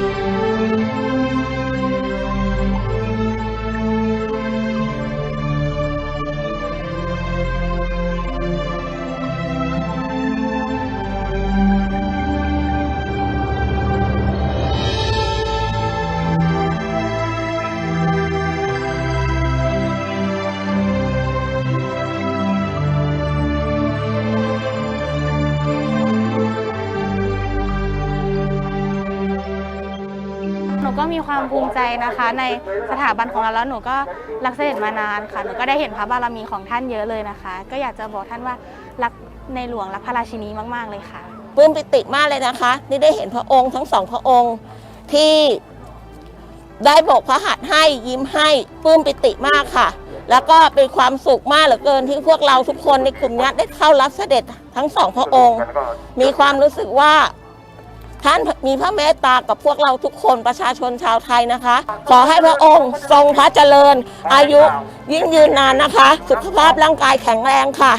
ห ก็มีความภูมิใจนะคะ ในสถาบันของเราแล้วหนูก็รักเสด็จมานานค่ะหนูก็ได้เห็นพระบารมีของท่านเยอะเลยนะคะ ก็อยากจะบอกท่านว่ารักในหลวงรักพระราชินีมาก ๆ เลยค่ะปลื้มปิติมากเลยนะคะนี่ได้เห็นพระองค์ทั้งสองพระองค์ที่ได้โบกพระหัตถ์ให้ยิ้มให้ปลื้มปิติมากค่ะ แล้วก็เป็นความสุขมากเหลือเกินที่พวกเราทุกคนในกลุ่มนี้ได้เข้ารับเสด็จทั้งสองพระองค์ มีความรู้สึกว่า ท่านมีพระเมตตากับพวกเราทุกคนประชาชนชาวไทยนะคะ ขอให้พระองค์ทรงพระเจริญ อายุยิ่งยืนนานนะคะ สุขภาพร่างกายแข็งแรงค่ะ